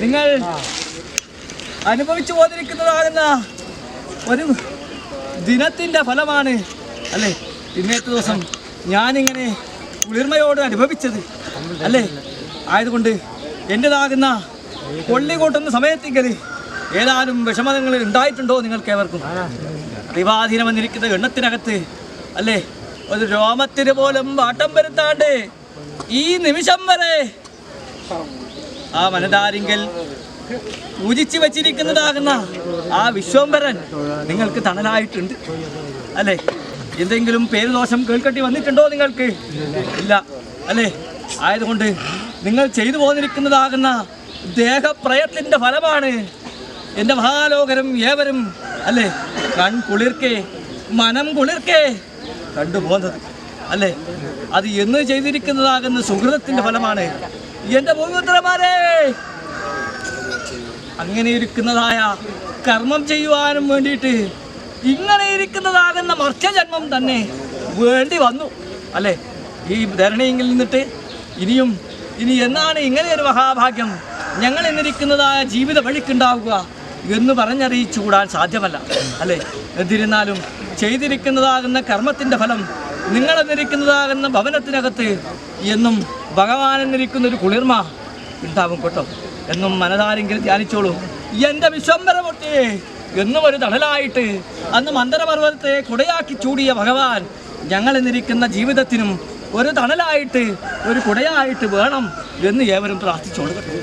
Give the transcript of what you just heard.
നിങ്ങൾ അനുഭവിച്ചു പോന്നിരിക്കുന്നതാകുന്ന ഒരു ദിനത്തിന്റെ ഫലമാണ് അല്ലേ? ഇന്നത്തെ ദിവസം ഞാനിങ്ങനെ കുളിർമയോട് അനുഭവിച്ചത് അല്ലേ? ആയതുകൊണ്ട് എന്റെതാകുന്ന കൊള്ളി കൂട്ടുന്ന സമയത്തെങ്കിൽ ഏതാനും വിഷമതങ്ങൾ ഉണ്ടായിട്ടുണ്ടോ നിങ്ങൾക്ക് ഏവർക്കും ദൈവാധീനം വന്നിരിക്കുന്ന എണ്ണത്തിനകത്ത് അല്ലേ? ഒരു രോമത്തിന് പോലും വാട്ടം വരുത്താണ്ട് ഈ നിമിഷം വരെ ആ വനതാരിങ്കൽ പൂജിച്ചു വച്ചിരിക്കുന്നതാകുന്ന ആ വിശ്വംബരൻ നിങ്ങൾക്ക് തണലായിട്ടുണ്ട് അല്ലേ? എന്തെങ്കിലും പേര് ദോഷം കേൾക്കട്ടി വന്നിട്ടുണ്ടോ നിങ്ങൾക്ക്? ഇല്ല അല്ലേ? ആയതുകൊണ്ട് നിങ്ങൾ ചെയ്തു പോന്നിരിക്കുന്നതാകുന്ന ദേഹപ്രയത്തിന്റെ ഫലമാണ് എന്റെ മഹാലോകരും ഏവരും അല്ലേ? കൺ കുളിർക്കേ മനം കുളിർക്കേ കണ്ടുപോകുന്നത് അല്ലേ? അത് എന്ന് ചെയ്തിരിക്കുന്നതാകുന്ന സുഹൃതത്തിന്റെ ഫലമാണ് എന്റെ ഭൂമിപുത്രന്മാരെ! അങ്ങനെ ഇരിക്കുന്നതായ കർമ്മം ചെയ്യുവാനും വേണ്ടിയിട്ട് ഇങ്ങനെ ഇരിക്കുന്നതാകുന്ന മർത്യജന്മം തന്നെ വേണ്ടി വന്നു അല്ലേ? ഈ ധരണിയിൽ നിന്നിട്ട് ഇനിയും ഇനി എന്നാണ് ഇങ്ങനെ ഒരു മഹാഭാഗ്യം? ഞങ്ങൾ എന്നിരിക്കുന്നതായ ജീവിത വഴിക്കുണ്ടാവുക എന്ന് പറഞ്ഞറിയിച്ചുകൂടാൻ സാധ്യമല്ല അല്ലേ? എന്നിരുന്നാലും ചെയ്തിരിക്കുന്നതാകുന്ന കർമ്മത്തിന്റെ ഫലം നിങ്ങളെന്നിരിക്കുന്നതാകുന്ന ഭവനത്തിനകത്ത് എന്നും ഭഗവാൻ എന്നിരിക്കുന്ന ഒരു കുളിർമ ഉണ്ടാവും കേട്ടോ. എന്നും മനതാരെങ്കിലും ധ്യാനിച്ചോളൂ. എന്റെ വിശ്വംബരമൊട്ടി എന്നും ഒരു തണലായിട്ട് അന്ന് മന്ദരപർവതത്തെ കുടയാക്കി ചൂടിയ ഭഗവാൻ ഞങ്ങൾ എന്നിരിക്കുന്ന ജീവിതത്തിനും ഒരു തണലായിട്ട് ഒരു കുടയായിട്ട് വേണം എന്ന് ഏവരും പ്രാർത്ഥിച്ചോളൂ കേട്ടോ.